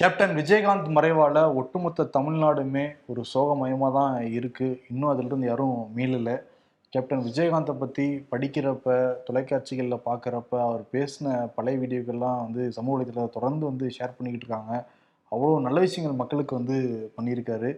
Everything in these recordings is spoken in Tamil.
கேப்டன் விஜயகாந்த் மறைவால் ஒட்டுமொத்த தமிழ்நாடுமே ஒரு சோகமயமாக தான் இருக்குது இன்னும் அதிலிருந்து யாரும் மீளலை. கேப்டன் விஜயகாந்தை பற்றி படிக்கிறப்ப தொலைக்காட்சிகளில் பார்க்குறப்ப அவர் பேசின பழைய வீடியோக்கள்லாம் வந்து சமூக வலைத்தளத்தில் தொடர்ந்து வந்து ஷேர் பண்ணிக்கிட்டு இருக்காங்க. அவ்வளோ நல்ல விஷயங்கள் மக்களுக்கு வந்து பண்ணியிருக்காரு.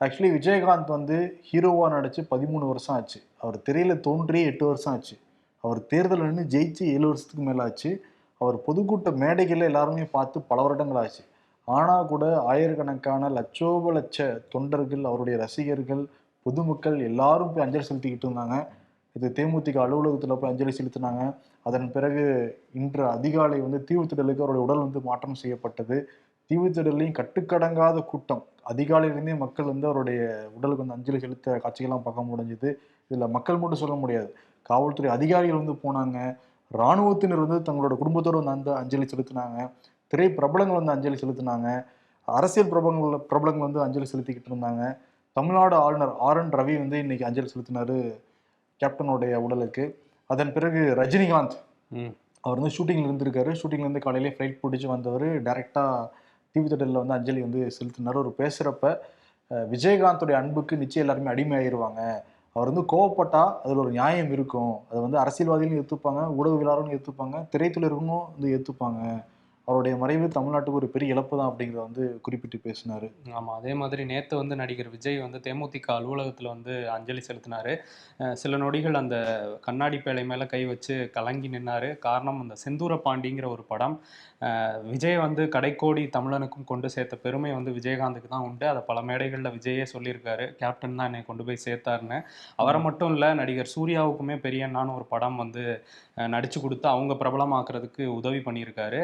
ஆக்சுவலி விஜயகாந்த் வந்து ஹீரோவாக நடித்து பதிமூணு வருஷம் ஆச்சு. அவர் திரையில் தோன்றியே எட்டு வருஷம் ஆச்சு. அவர் தேர்தல் நின்று ஜெயிச்சு ஏழு வருஷத்துக்கு மேலே ஆச்சு அவர் பொதுக்கூட்ட மேடைகளில் எல்லாருமே பார்த்து பல வருடங்கள் ஆச்சு. ஆனால் கூட ஆயிரக்கணக்கான லட்சோப லட்ச தொண்டர்கள் அவருடைய ரசிகர்கள் பொதுமக்கள் எல்லாரும் போய் அஞ்சலி செலுத்திக்கிட்டு இருந்தாங்க. இது தேமுதிக அலுவலகத்தில் போய் அஞ்சலி செலுத்தினாங்க. அதன் பிறகு இன்று அதிகாலை வந்து தீவுத்திடலுக்கு அவருடைய உடல் வந்து மாற்றம் செய்யப்பட்டது. தீவுத்திடலையும் கட்டுக்கடங்காத கூட்டம். அதிகாலையிலேருந்தே மக்கள் வந்து அவருடைய உடலுக்கு வந்து அஞ்சலி செலுத்த காட்சிகள்லாம் பார்க்க முடிஞ்சது. இதில் மக்கள் மட்டும் சொல்ல முடியாது. காவல்துறை அதிகாரிகள் வந்து போனாங்க. இராணுவத்தினர் வந்து தங்களோட குடும்பத்தோடு வந்து அந்த அஞ்சலி செலுத்தினாங்க. திரை பிரபலங்கள் வந்து அஞ்சலி செலுத்தினாங்க. அரசியல் பிரபலங்கள் பிரபலங்கள் வந்து அஞ்சலி செலுத்திக்கிட்டு இருந்தாங்க. தமிழ்நாடு ஆளுநர் ஆர் என் ரவி வந்து இன்னைக்கு அஞ்சலி செலுத்தினாரு கேப்டனுடைய உடலுக்கு. அதன் பிறகு ரஜினிகாந்த். அவர் வந்து ஷூட்டிங்ல இருந்திருக்காரு. ஷூட்டிங்ல இருந்து காலையிலே ஃப்ளைட் பிடிச்சி வந்தவர். டைரக்டா டிவி தேட்டரில் வந்து அஞ்சலி வந்து செலுத்தினார். அவர் பேசுறப்ப அஹ், விஜயகாந்தோடைய அன்புக்கு நிச்சயம் எல்லாருமே அடிமை ஆயிருவாங்க அவர் வந்து கோவப்பட்டா அதுல ஒரு நியாயம் இருக்கும். அதை வந்து அரசியல்வாதிகளும் ஏத்துப்பாங்க ஊடகவியலாளரும் ஏத்துப்பாங்க திரைத்துறையினரும் வந்து ஏத்துப்பாங்க. அவருடைய மறைவு தமிழ்நாட்டுக்கு ஒரு பெரிய இழப்பு தான் அப்படிங்கிறத வந்து குறிப்பிட்டு பேசினாரு. ஆமாம் அதே மாதிரி நேற்று வந்து நடிகர் விஜய் வந்து தேமுதிக அலுவலகத்தில் வந்து அஞ்சலி செலுத்தினாரு. சில நொடிகள் அந்த கண்ணாடி பேழை மேலே கை வச்சு கலங்கி நின்னாரு. காரணம் அந்த செந்தூர பாண்டிங்கிற ஒரு படம். விஜய் வந்து கடைக்கோடி தமிழனுக்கும் கொண்டு சேர்த்த பெருமை வந்து விஜயகாந்துக்கு தான் உண்டு. அதை பல மேடைகளில் விஜயே சொல்லியிருக்காரு. கேப்டன் தான் என்னை கொண்டு போய் சேர்த்தாருன்னு. அவரை மட்டும் இல்லை நடிகர் சூர்யாவுக்குமே பெரியண்ணான்னு ஒரு படம் வந்து நடிச்சு கொடுத்து அவங்க பிரபலமாக்குறதுக்கு உதவி பண்ணியிருக்காரு.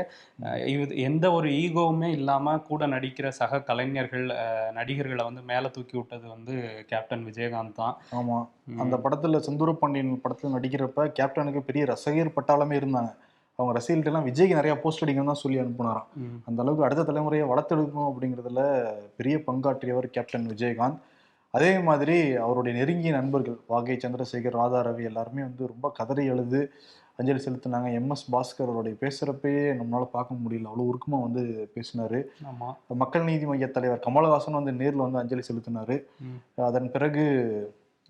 இது எந்த ஒரு ஈகோவுமே இல்லாமல் கூட நடிக்கிற சக கலைஞர்கள் நடிகர்களை வந்து மேலே தூக்கி விட்டது வந்து கேப்டன் விஜயகாந்த் தான். ஆமா. ம். அந்த படத்துல செந்தூர பாண்டியன் படத்துல நடிக்கிறப்ப கேப்டனுக்கு பெரிய ரசிகர் பட்டாளமே இருந்தாங்க. அவங்க ரசிகர்கள்ட்ட எல்லாம் விஜய்க்கு நிறைய போஸ்ட் அடிக்கணும் தான் சொல்லி அனுப்புனாராம். அந்த அளவுக்கு அடுத்த தலைமுறையை வளர்த்தெடுக்கணும் அப்படிங்கிறதுல பெரிய பங்காற்றியவர் கேப்டன் விஜயகாந்த். அதே மாதிரி அவருடைய நெருங்கிய நண்பர்கள் வாகை சந்திரசேகர் ராதா ரவி எல்லாருமே வந்து ரொம்ப கதறி எழுது அஞ்சலி செலுத்தினாங்க. எம்எஸ் பாஸ்கர் அவருடைய பேசுறப்பயே நம்மளால பார்க்க முடியல. அவ்வளோ உருக்கமா வந்து பேசினாரு. மக்கள் நீதி மைய தலைவர் கமலஹாசன் வந்து நேர்ல வந்து அஞ்சலி செலுத்தினாரு. அதன் பிறகு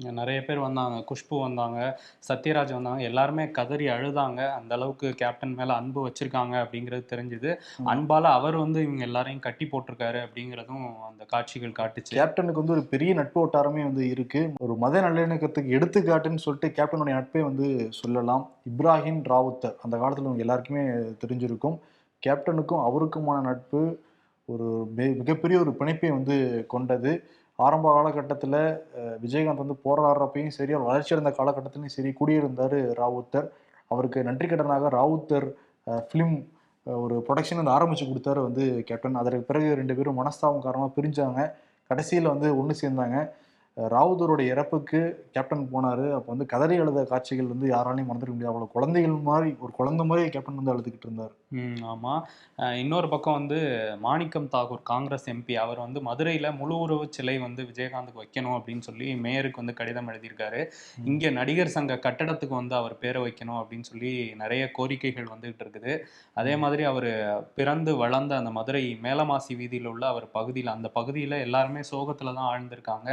நிறைய பேர் வந்தாங்க. குஷ்பு வந்தாங்க சத்யராஜ் வந்தாங்க. எல்லாருமே கதறி அழுதாங்க. அந்த அளவுக்கு கேப்டன் மேல அன்பு வச்சிருக்காங்க அப்படிங்கிறது தெரிஞ்சுது. அன்பால அவர் வந்து இவங்க எல்லாரையும் கட்டி போட்டிருக்காரு அப்படிங்கிறதும் அந்த காட்சிகள் காட்டுச்சு. கேப்டனுக்கு வந்து ஒரு பெரிய நட்பு வட்டாரமே வந்து இருக்கு. ஒரு மத நல்லிணக்கத்துக்கு எடுத்துக்காட்டுன்னு சொல்லிட்டு கேப்டனுடைய நட்பை வந்து சொல்லலாம். இப்ராஹிம் ராவுத்தர். அந்த காலத்துல உங்க எல்லாருக்குமே தெரிஞ்சிருக்கும். கேப்டனுக்கும் அவருக்குமான நட்பு ஒரு மிக- மிகப்பெரிய ஒரு பிணைப்பை வந்து கொண்டது. ஆரம்ப காலகட்டத்தில் விஜயகாந்த் வந்து போராடுறப்பையும் சரி அவர் வளர்ச்சி அடைந்த காலகட்டத்திலையும் சரி குடியிருந்தார் ராவுத்தர். அவருக்கு நன்றி கடனாக ராவுத்தர் ஃபிலிம் ஒரு ப்ரொடக்ஷன் வந்து ஆரம்பித்து கொடுத்தாரு வந்து கேப்டன் அதற்கு பிறகு ரெண்டு பேரும் மனஸ்தாபம் காரணமாக பிரிஞ்சாங்க. கடைசியில் வந்து ஒன்று சேர்ந்தாங்க. அஹ் ராவுத்தருடைய இறப்புக்கு கேப்டன் போனார். அப்போ வந்து கதறி எழுத காட்சிகள் வந்து யாராலையும் மறந்துட முடியாது. அவ்வளோ குழந்தைகள் மாதிரி ஒரு குழந்தை மாதிரி கேப்டன் வந்து அழுதுகிட்டு இருந்தார். ம் ஆமாம் இன்னொரு பக்கம் வந்து மாணிக்கம் தாகூர் காங்கிரஸ் எம்பி அவர் வந்து மதுரையில் முழு உருவ சிலை வந்து விஜயகாந்துக்கு வைக்கணும் அப்படின்னு சொல்லி மேயருக்கு வந்து கடிதம் எழுதியிருக்காரு. இங்கே நடிகர் சங்க கட்டடத்துக்கு வந்து அவர் பேரை வைக்கணும் அப்படின்னு சொல்லி நிறைய கோரிக்கைகள் வந்துகிட்டு இருக்குது. அதே மாதிரி அவர் பிறந்து வளர்ந்த அந்த மதுரை மேலமாசி வீதியில் உள்ள அவர் பகுதியில் அந்த பகுதியில் எல்லாருமே சோகத்தில் தான் ஆழ்ந்திருக்காங்க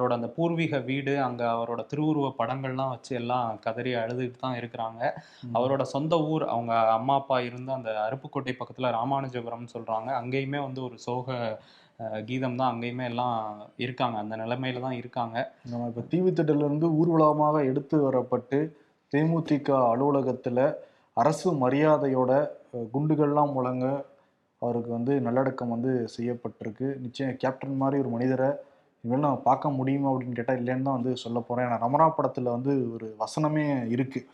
அவரோட அந்த பூர்வீக வீடு அங்கே அவரோட திருவுருவ படங்கள்லாம் வச்சு எல்லாம் கதறி அழுதுகிட்டு தான் இருக்கிறாங்க. அவரோட சொந்த ஊர் அவங்க அம்மா அப்பா இருந்த அந்த அருப்புக்கோட்டை பக்கத்தில் ராமானுஜபுரம்னு சொல்கிறாங்க அங்கேயுமே வந்து ஒரு சோக கீதம் தான் அங்கேயுமே எல்லாம் இருக்காங்க. அந்த நிலைமையில தான் இருக்காங்க. நம்ம இப்போ தீவுத்திடலிருந்து ஊர்வலமாக எடுத்து வரப்பட்டு தேமுதிக அலுவலகத்தில் அரசு மரியாதையோட குண்டுகள்லாம் முழங்க அவருக்கு வந்து நல்லடக்கம் வந்து செய்யப்பட்டிருக்கு. நிச்சயம் கேப்டன் மாதிரி ஒரு மனிதரை இனிமேல் நான் பார்க்க முடியுமா அப்படின்னு கேட்டால் இல்லைன்னு தான் வந்து சொல்ல போகிறேன் ஏன்னா ரமணா படத்தில் வந்து ஒரு வசனமே இருக்குது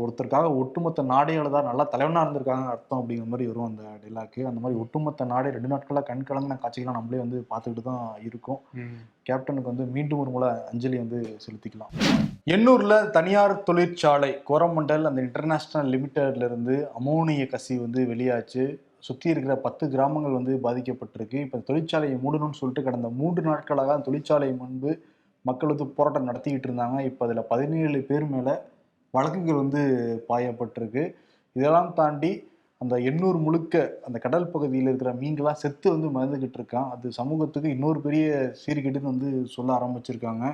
ஒருத்தருக்காக ஒட்டுமொத்த நாடே அழுதா நல்லா தலைவனாக இருந்திருக்காங்க அர்த்தம் அப்படிங்கிற மாதிரி வரும் அந்த டைலாக்கு அந்த மாதிரி ஒட்டுமொத்த நாடே ரெண்டு நாட்களாக கண் கலங்கின காட்சிகள்லாம் நம்மளே வந்து பார்த்துக்கிட்டு தான் இருக்கோம். கேப்டனுக்கு வந்து மீண்டும் ஒரு முறை அஞ்சலி வந்து செலுத்திக்கலாம். எண்ணூர்ல தனியார் தொழிற்சாலை கோரமண்டல் அந்த இன்டர்நேஷனல் லிமிடெட்ல இருந்து அமோனிய கசி வந்து வெளியாச்சு. சுற்றி இருக்கிற பத்து கிராமங்கள் வந்து பாதிக்கப்பட்டிருக்கு. இப்போ தொழிற்சாலையை மூடணும்னு சொல்லிட்டு கடந்த மூன்று நாட்களாக அந்த தொழிற்சாலை முன்பு மக்கள் வந்து போராட்டம் நடத்திக்கிட்டு இருந்தாங்க. இப்போ அதில் பதினேழு பேர் மேலே வழக்குகள் வந்து பாயப்பட்டிருக்கு. இதெல்லாம் தாண்டி அந்த எண்ணூர் முழுக்க அந்த கடல் பகுதியில் இருக்கிற மீன்களாம் செத்து வந்து மிதந்துக்கிட்டு இருக்கான். அது சமூகத்துக்கு இன்னொரு பெரிய சீர்கேடுன்னு வந்து சொல்ல ஆரம்பிச்சிருக்காங்க.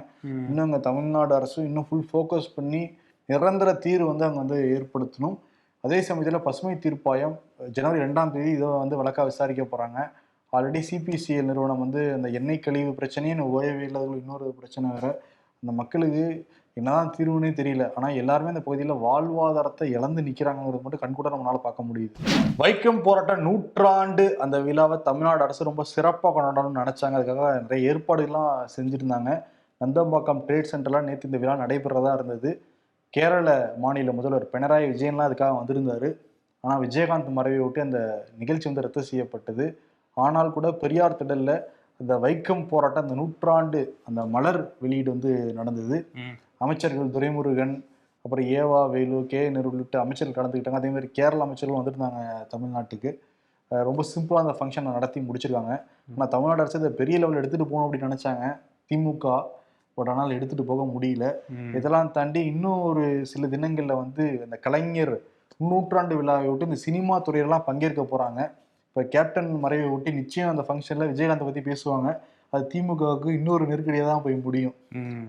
இன்னும் அங்கே தமிழ்நாடு அரசும் இன்னும் ஃபுல் ஃபோக்கஸ் பண்ணி நிரந்தர தீர்வு வந்து அங்கே வந்து ஏற்படுத்தணும். அதே சமயத்தில் பசுமை தீர்ப்பாயம் ஜனவரி ரெண்டாம் தேதி இதை வந்து வழக்காக விசாரிக்க போகிறாங்க ஆல்ரெடி சிபிசிஎல் நிறுவனம் வந்து அந்த எண்ணெய் கழிவு பிரச்சனையும் ஓயவே இல்லாத இன்னொரு பிரச்சனை வேறு. அந்த மக்களுக்கு என்னதான் தீர்வுனே தெரியல. ஆனால் எல்லாருமே அந்த பகுதியில் வாழ்வாதாரத்தை இழந்து நிற்கிறாங்கிறது மட்டும் கண்கூட நம்மளால் பார்க்க முடியுது. வைக்கம் போராட்ட நூற்றாண்டு அந்த விழாவை தமிழ்நாடு அரசு ரொம்ப சிறப்பாக கொண்டாடணும்னு நினச்சாங்க. அதுக்காக நிறைய ஏற்பாடுகள்லாம் செஞ்சுருந்தாங்க. நந்தம்பாக்கம் ட்ரேட் சென்டர்லாம் நேற்று இந்த விழா நடைபெறதா இருந்தது. கேரள மாநில முதல்வர் பினராயி விஜயன்லாம் அதுக்காக வந்திருந்தாரு. ஆனால் விஜயகாந்த் மறைவை ஒட்டி அந்த நிகழ்ச்சி வந்து ரத்து செய்யப்பட்டது. ஆனால் கூட பெரியார் திடல்ல அந்த வைக்கம் போராட்டம் அந்த நூற்றாண்டு அந்த மலர் வெளியீடு வந்து நடந்தது. அமைச்சர்கள் துரைமுருகன் அப்புறம் ஏவா வேலு கே நேரு உள்ளிட்ட அமைச்சர்கள் கலந்துக்கிட்டாங்க. அதே மாதிரி கேரள அமைச்சர்களும் வந்திருந்தாங்க தமிழ்நாட்டுக்கு. ரொம்ப சிம்பிளாக அந்த ஃபங்க்ஷனை நடத்தி முடிச்சிருக்காங்க. ஆனால் தமிழ்நாடு அரசு இதை பெரிய லெவலில் எடுத்துகிட்டு போகணும் அப்படின்னு நினச்சாங்க. திமுக பட் ஆனால் எடுத்துகிட்டு போக முடியல. இதெல்லாம் தாண்டி இன்னும் ஒரு சில தினங்கள்ல வந்து இந்த கலைஞர் நூற்றாண்டு விழாவை விட்டு இந்த சினிமா துறையெல்லாம் பங்கேற்க போறாங்க. இப்போ கேப்டன் மறைவை ஒட்டி நிச்சயம் அந்த ஃபங்க்ஷன்ல விஜயகாந்த் பத்தி பேசுவாங்க. அது திமுகவுக்கு இன்னொரு நெருக்கடியாக தான் போய் முடியும்.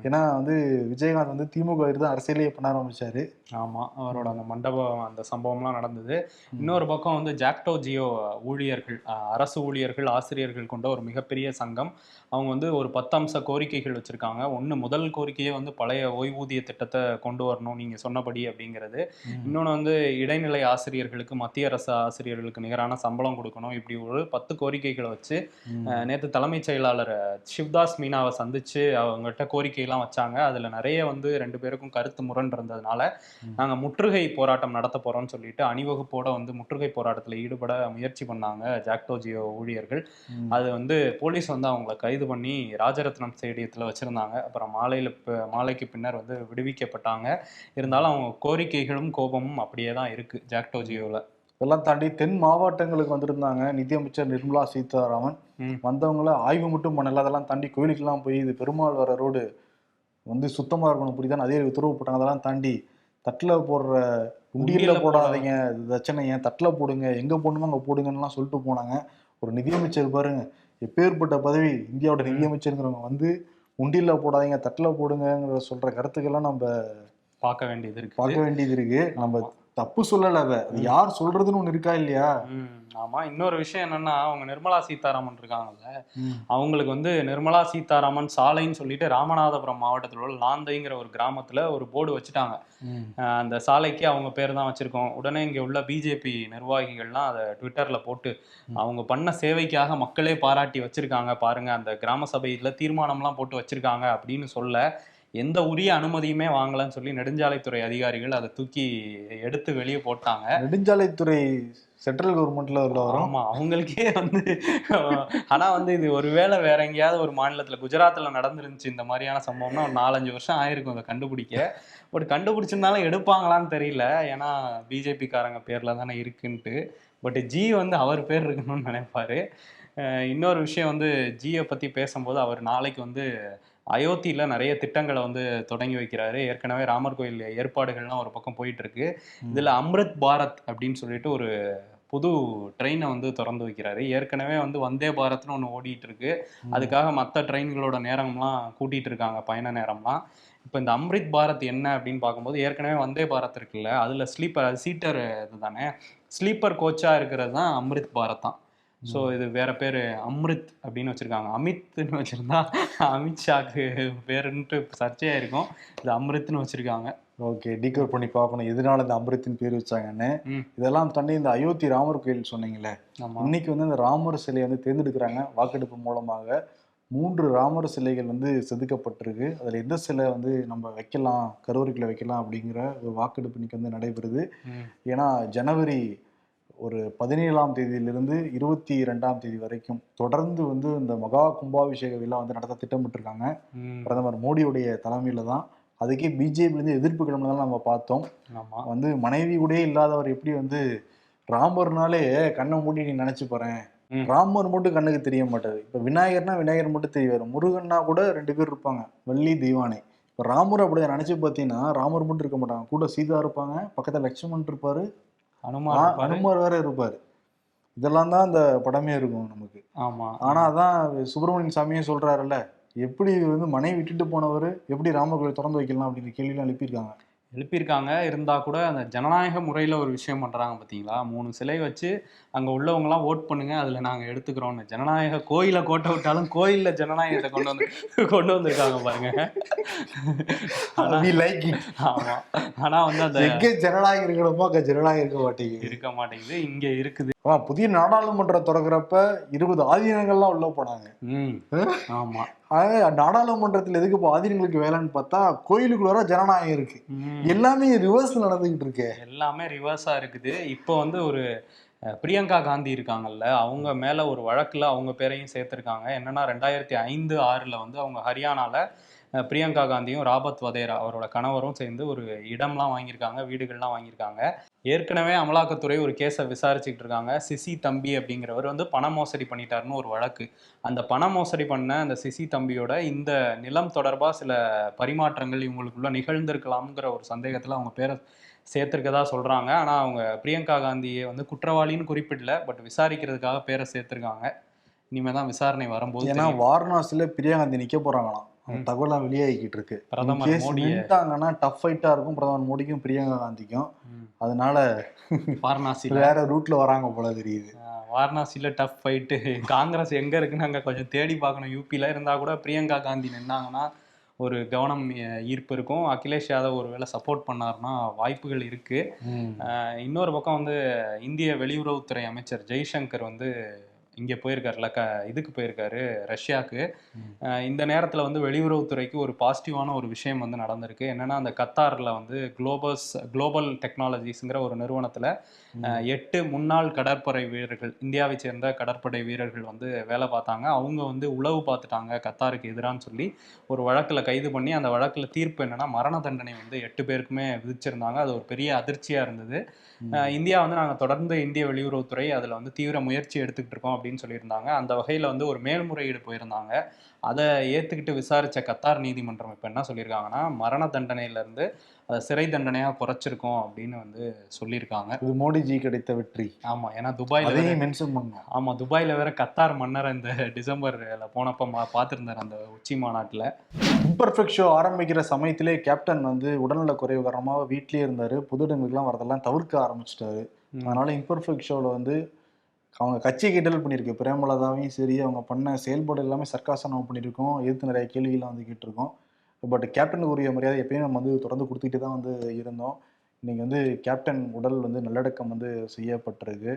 ஏன்னா வந்து விஜயகாந்த் வந்து திமுக தான் அரசியலே பண்ண ஆரம்பிச்சாரு. ஆமா அவரோட அந்த மண்டபம் அந்த சம்பவம்லாம் நடந்தது. இன்னொரு பக்கம் வந்து ஜாக்டோ ஜியோ ஊழியர்கள் அரசு ஊழியர்கள் ஆசிரியர்கள் கொண்ட ஒரு மிகப்பெரிய சங்கம். அவங்க வந்து ஒரு பத்து அம்ச கோரிக்கைகள் வச்சிருக்காங்க. ஒன்று முதல் கோரிக்கையே வந்து பழைய ஓய்வூதிய திட்டத்தை கொண்டு வரணும் நீங்க சொன்னபடி அப்படிங்கிறது. இன்னொன்று வந்து இடைநிலை ஆசிரியர்களுக்கு மத்திய அரசு ஆசிரியர்களுக்கு நிகரான சம்பளம் கொடுக்கணும். இப்படி ஒரு பத்து கோரிக்கைகளை வச்சு நேத்து தலைமைச் செயலாளர் அஹ், சிவ்தாஸ் மீனாவை சந்திச்சு அவங்ககிட்ட கோரிக்கையெல்லாம் வச்சாங்க. அதுல நிறைய வந்து ரெண்டு பேருக்கும் கருத்து முரண் இருந்ததுனால ம். நாங்க முற்றுகை போராட்டம் நடத்த போறோம்னு சொல்லிட்டு அணிவகுப்போட வந்து முற்றுகை போராட்டத்துல ஈடுபட முயற்சி பண்ணாங்க ஜாக்டோ ஜியோ ஊழியர்கள். அது வந்து போலீஸ் வந்து அவங்கள கைது பண்ணி ராஜரத்னம் ஸ்டேடியத்தில் வச்சுருந்தாங்க. அப்புறம் மாலையில் மாலைக்கு பின்னர் வந்து விடுவிக்கப்பட்டாங்க. இருந்தாலும் அவங்க கோரிக்கைகளும் கோபமும் அப்படியே தான் இருக்குது ஜாக்டோ ஜியோவில் இதெல்லாம் தாண்டி தென் மாவட்டங்களுக்கு வந்திருந்தாங்க. நிதியமைச்சர் நிர்மலா சீதாராமன். வந்தவங்கள ஆய்வு மட்டும் பண்ணல. அதெல்லாம் தாண்டி கோயிலுக்கெல்லாம் போய் இது பெருமாள் வர ரோடு வந்து சுத்தமா இருக்கணும். இப்படிதான் அதே உத்தரவு போட்டாங்க. அதெல்லாம் தாண்டி தட்டுல போடுற உண்டியல்ல போடாதீங்க. தட்சணை ஏன்? தட்டுல போடுங்க. எங்க போடணுமோ அங்க போடுங்கன்னுலாம் சொல்லிட்டு போனாங்க. ஒரு நிதியமைச்சர் பாருங்க. எப்பேற்பட்ட பதவி இந்தியாவோட நிதியமைச்சருங்கிறவங்க வந்து உண்டியல்ல போடாதீங்க தட்டுல போடுங்கிற சொல்ற கருத்துக்கெல்லாம் நம்ம பார்க்க வேண்டியது இருக்குது பார்க்க வேண்டியது இருக்கு. நம்ம தப்பு சொல்லல அவ. அது யார் சொல்றதுன்னு ஒண்ணு இருக்கா இல்லையா? ம். ஆமாம் இன்னொரு விஷயம் என்னன்னா அவங்க நிர்மலா சீதாராமன் இருக்காங்கல்ல அவங்களுக்கு வந்து நிர்மலா சீதாராமன் சாலைன்னு சொல்லிட்டு ராமநாதபுரம் மாவட்டத்தில் உள்ள லாந்தைங்கிற ஒரு கிராமத்தில் ஒரு போர்டு வச்சுட்டாங்க. அந்த சாலைக்கு அவங்க பேர் தான் வச்சிருக்கோம். உடனே இங்கே உள்ள பிஜேபி நிர்வாகிகள்லாம் அதை ட்விட்டரில் போட்டு. அவங்க பண்ண சேவைக்காக மக்களே பாராட்டி வச்சிருக்காங்க பாருங்க. அந்த கிராம சபையில் தீர்மானம்லாம் போட்டு வச்சிருக்காங்க அப்படின்னு சொல்ல எந்த உரிய அனுமதியுமே வாங்கலன்னு சொல்லி நெடுஞ்சாலைத்துறை அதிகாரிகள் அதை தூக்கி எடுத்து வெளியே போட்டாங்க. நெடுஞ்சாலைத்துறை சென்ட்ரல் கவர்மெண்ட்ல உள்ள வரும். ஆமா அவங்களுக்கே வந்து ஆனா வந்து இது ஒருவேளை வேற எங்கேயாவது ஒரு மாநிலத்துல குஜராத்ல நடந்துருந்துச்சு இந்த மாதிரியான சம்பவம்னா ஒரு நாலஞ்சு வருஷம் ஆயிருக்கும் அதை கண்டுபிடிக்க. பட் கண்டுபிடிச்சிருந்தாலும் எடுப்பாங்களான்னு தெரியல. ஏன்னா பிஜேபி காரங்க பேர்ல தானே இருக்குன்ட்டு. பட் ஜி வந்து அவர் பேர் இருக்கணும்னு நினைப்பாரு. இன்னொரு விஷயம் வந்து ஜியை பத்தி பேசும்போது அவர் நாளைக்கு வந்து அயோத்தியில நிறைய திட்டங்களை வந்து தொடங்கி வைக்கிறாரு. ஏற்கனவே ராமர் கோயில் ஏற்பாடுகள்லாம் ஒரு பக்கம் போயிட்டு இருக்கு இதுல அம்ரித் பாரத் அப்படின்னு சொல்லிட்டு ஒரு புது ட்ரெயினை வந்து திறந்து வைக்கிறாரு. ஏற்கனவே வந்து வந்தே பாரத்னு ஒன்று ஓடிட்டு இருக்கு அதுக்காக மற்ற ட்ரெயின்களோட நேரம்லாம் கூட்டிட்டு இருக்காங்க பயண நேரம்லாம். இப்போ இந்த அம்ரித் பாரத் என்ன அப்படின்னு பார்க்கும்போது ஏற்கனவே வந்தே பாரத் இருக்குல்ல அதில் ஸ்லீப்பர் சீட்டர் இதுதானே ஸ்லீப்பர் கோச்சாக இருக்கிறது தான் அம்ரித் பாரத் தான். ஸோ இது வேற பேர் அம்ரித் அப்படின்னு வச்சிருக்காங்க. அமித்னு வச்சிருந்தா அமித்ஷாக்கு பேருன்ட்டு சர்ச்சையாக இருக்கும். இது அம்ரித்னு வச்சிருக்காங்க. ஓகே டீகோட் பண்ணி பார்க்கணும். எதனால இந்த அமிர்த்தின் பேர் வச்சாங்கன்னு. இதெல்லாம் தாண்டி இந்த அயோத்தி ராமர் கோயில் சொன்னீங்களே இன்னைக்கு வந்து இந்த ராமர் சிலையை வந்து தேர்ந்தெடுக்கிறாங்க. வாக்கெடுப்பு மூலமாக மூன்று ராமர் சிலைகள் வந்து செதுக்கப்பட்டிருக்கு. அதில் எந்த சிலை வந்து நம்ம வைக்கலாம் கருவறைக்குள்ள வைக்கலாம் அப்படிங்கிற ஒரு வாக்கெடுப்பு இன்னைக்கு வந்து நடைபெறுது. ஏன்னா ஜனவரி ஒரு பதினேழாம் தேதியிலிருந்து இருபத்தி ரெண்டாம் தேதி வரைக்கும் தொடர்ந்து வந்து இந்த மகா கும்பாபிஷேக விழா வந்து நடத்த திட்டமிட்டிருக்காங்க. பிரதமர் மோடியுடைய தலைமையில தான். அதுக்கே பிஜேபிலேருந்து எதிர்ப்பு கிளம்புனதெல்லாம் நம்ம பார்த்தோம். வந்து மனைவி கூட இல்லாதவர் எப்படி வந்து ராமர்னாலே கண்ணை மூடி நீ நினைச்சு போறேன். ராமர் மட்டும் கண்ணுக்கு தெரிய மாட்டாரு. இப்ப விநாயகர்னா விநாயகர் மட்டும் தெரிவாரு முருகன்னா கூட ரெண்டு பேர் இருப்பாங்க. வள்ளி தெய்வானை. இப்ப ராமர் அப்படி நினைச்சு பார்த்தீங்கன்னா ராமர் மட்டும் இருக்க மாட்டாங்க. கூட சீதா இருப்பாங்க. பக்கத்துல லட்சுமணன் இருப்பாரு. அனுமார். அனுமார் வேற இருப்பாரு. இதெல்லாம் தான் அந்த படமே இருக்கும் நமக்கு. ஆமா. ஆனா அதான் சுப்பிரமணியன் சாமியே சொல்றாருல்ல எப்படி வந்து மனைவி விட்டுட்டு போனவர் எப்படி ராமர் கோயில் திறந்து வைக்கலாம் அப்படிங்கிற கேள்வியெல்லாம் எழுப்பியிருக்காங்க. எழுப்பியிருக்காங்க. இருந்தா கூட அந்த ஜனநாயக முறையில ஒரு விஷயம் பண்றாங்க பாத்தீங்களா? மூணு சிலை வச்சு அங்க உள்ளவங்க எல்லாம் ஓட் பண்ணுங்க. அதுல நாங்க எடுத்துக்கிறோம்னு. ஜனநாயக கோயில கோட்டை விட்டாலும் கோயில்ல ஜனநாயகத்தை கொண்டு வந்து கொண்டு வந்திருக்காங்க பாருங்க. ஆனா We like it. ஆமா. ஆனா வந்து அந்த எங்க ஜனநாயகம் இருக்கணுமோ அங்க ஜனநாயகம் இருக்க மாட்டேங்குது. இருக்க மாட்டேங்குது. இங்க இருக்குது. ஆ, புதிய நாடாளுமன்றம் திறக்கிறப்ப இருபது ஆதீனங்கள்லாம் உள்ள போனாங்க. ம். ஆமா. ஆக நாடாளுமன்றத்தில் எதுக்கு இப்போ ஆதீனங்களுக்கு வேலைன்னு பார்த்தா கோயிலுக்குள்ள ஜனநாயகம் இருக்கு. எல்லாமே ரிவர்ஸ்ல நடந்துகிட்டு இருக்கு. எல்லாமே ரிவர்ஸா இருக்குது. இப்போ வந்து ஒரு பிரியங்கா காந்தி இருக்காங்கல்ல அவங்க மேல ஒரு வழக்குல அவங்க பேரையும் சேர்த்திருக்காங்க. என்னன்னா ரெண்டாயிரத்தி ஐந்து ஆறுல வந்து அவங்க ஹரியானால பிரியங்கா காந்தியும் ராபர்ட் வதேரா அவரோட கணவரும் சேர்ந்து ஒரு இடம்லாம் வாங்கியிருக்காங்க வீடுகள்லாம் வாங்கியிருக்காங்க. ஏற்கனவே அமலாக்கத்துறை ஒரு கேஸை விசாரிச்சுக்கிட்டு இருக்காங்க. சிசி தம்பி அப்படிங்கிறவர் வந்து பண மோசடி பண்ணிட்டாருன்னு ஒரு வழக்கு. அந்த பண மோசடி பண்ண அந்த சிசி தம்பியோட இந்த நிலம் தொடர்பாக சில பரிமாற்றங்கள் இவங்களுக்குள்ள நிகழ்ந்திருக்கலாம்ங்கிற ஒரு சந்தேகத்தில் அவங்க பேரை சேர்த்திருக்கதா சொல்றாங்க. ஆனா அவங்க பிரியங்கா காந்தியை வந்து குற்றவாளின்னு குறிப்பிடல பட் விசாரிக்கிறதுக்காக பேரை சேர்த்திருக்காங்க. இனிமே தான் விசாரணை வரும்போது ஏன்னா. வாரணாசியில பிரியாகாந்தி நிக்க போறாங்களாம். அந்த ம். தகவலாம் வெளியாகிக்கிட்டு இருக்கு நின்னுட்டாங்கன்னா டஃப் ஃபைட்டா இருக்கும். பிரதமர் மோடிக்கும் பிரியங்கா காந்திக்கும். அதனால வாரணாசியில. வேற ரூட்ல வராங்க போல தெரியுது. வாரணாசியில டஃப் ஃபைட்டு காங்கிரஸ் எங்க இருக்குன்னு அங்க கொஞ்சம் தேடி பார்க்கணும். யூபில இருந்தா கூட பிரியங்கா காந்தி நின்னாங்கன்னா ஒரு கவனம் ஈர்ப்பு இருக்கும். அகிலேஷ் யாதவ் ஒருவேளை சப்போர்ட் பண்ணாருன்னா வாய்ப்புகள் இருக்கு. இன்னொரு பக்கம் வந்து இந்திய வெளியுறவுத்துறை அமைச்சர் ஜெய்சங்கர் வந்து இங்கே போயிருக்காருல க இதுக்கு போயிருக்காரு ரஷ்யாவுக்கு இந்த நேரத்தில் வந்து வெளியுறவுத்துறைக்கு ஒரு பாசிட்டிவான ஒரு விஷயம் வந்து நடந்திருக்கு. என்னன்னா அந்த கத்தாரில் வந்து குளோபஸ் குளோபல் டெக்னாலஜிஸ்ங்கிற ஒரு நிறுவனத்தில் எட்டு முன்னாள் கடற்படை வீரர்கள் இந்தியாவை சேர்ந்த கடற்படை வீரர்கள் வந்து வேலை பார்த்தாங்க. அவங்க வந்து உளவு பார்த்துட்டாங்க கத்தாருக்கு எதிரான்னு சொல்லி ஒரு வழக்கில் கைது பண்ணி அந்த வழக்கில் தீர்ப்பு என்னன்னா மரண தண்டனை வந்து எட்டு பேருக்குமே விதிச்சிருந்தாங்க. அது ஒரு பெரிய அதிர்ச்சியாக இருந்தது. இந்தியா வந்து நாங்கள் தொடர்ந்து இந்திய வெளியுறவுத்துறை அதில் வந்து தீவிர முயற்சி எடுத்துக்கிட்டு இருக்கோம். அப்படின்னு சொல்லியிருந்தாங்க. அந்த வகையில் வந்து ஒரு மேல்முறையீடு போயிருந்தாங்க. அதை ஏற்றுக்கிட்டு விசாரித்த கத்தார் நீதிமன்றம் இப்போ என்ன சொல்லியிருக்காங்கன்னா மரண தண்டனையிலேருந்து அதை சிறை தண்டனையாக குறைச்சிருக்கோம் அப்படின்னு வந்து சொல்லியிருக்காங்க. இது மோடிஜி கிடைத்த வெற்றி. ஆமாம் ஏன்னா துபாயில் அதையும் மென்ஷன் பண்ணோம் ஆமாம் துபாயில் வேற கத்தார் மன்னரை இந்த டிசம்பர்ல போனப்போ மா பார்த்துருந்தார் அந்த உச்சி மாநாட்டில். இம்பர்ஃபெக்ட் ஷோ ஆரம்பிக்கிற சமயத்திலே கேப்டன் வந்து உடல்நல குறைவு காரணமாக வீட்லயே இருந்தாரு. புது இடங்களுக்குலாம் வரதெல்லாம் தவிர்க்க ஆரம்பிச்சிட்டாரு. அதனால இம்பர்ஃபெக்ட் ஷோவில் வந்து அவங்க கட்சி கிண்டல் பண்ணியிருக்கு. பிரேமலதாவையும் சரி அவங்க பண்ண செயல்பாடு எல்லாமே சர்க்காசம் நம்ம பண்ணியிருக்கோம். எதிர்த்து நிறைய கேள்விகள்லாம் வந்து கேட்டிருக்கோம். பட் கேப்டனுக்கு உரிய மரியாதை எப்பயும் நம்ம வந்து தொடர்ந்து கொடுத்துக்கிட்டு தான் வந்து இருந்தோம். இன்றைக்கி வந்து கேப்டன் உடல் வந்து நல்லடக்கம் வந்து செய்யப்பட்டிருக்கு.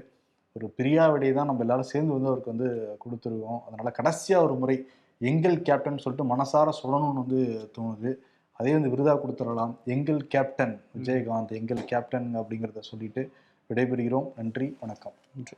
ஒரு பிரியாவிடை தான் நம்ம எல்லாரும் சேர்ந்து வந்து அவருக்கு வந்து கொடுத்துருக்கோம். அதனால் கடைசியாக ஒரு முறை எங்கள் கேப்டன் சொல்லிட்டு மனசார சொல்லணும்னு வந்து தோணுது. அதே வந்து விருதா கொடுத்துடலாம். எங்கள் கேப்டன் விஜயகாந்த் எங்கள் கேப்டன் அப்படிங்கிறத சொல்லிட்டு விடைபெறுகிறோம். நன்றி வணக்கம். நன்றி.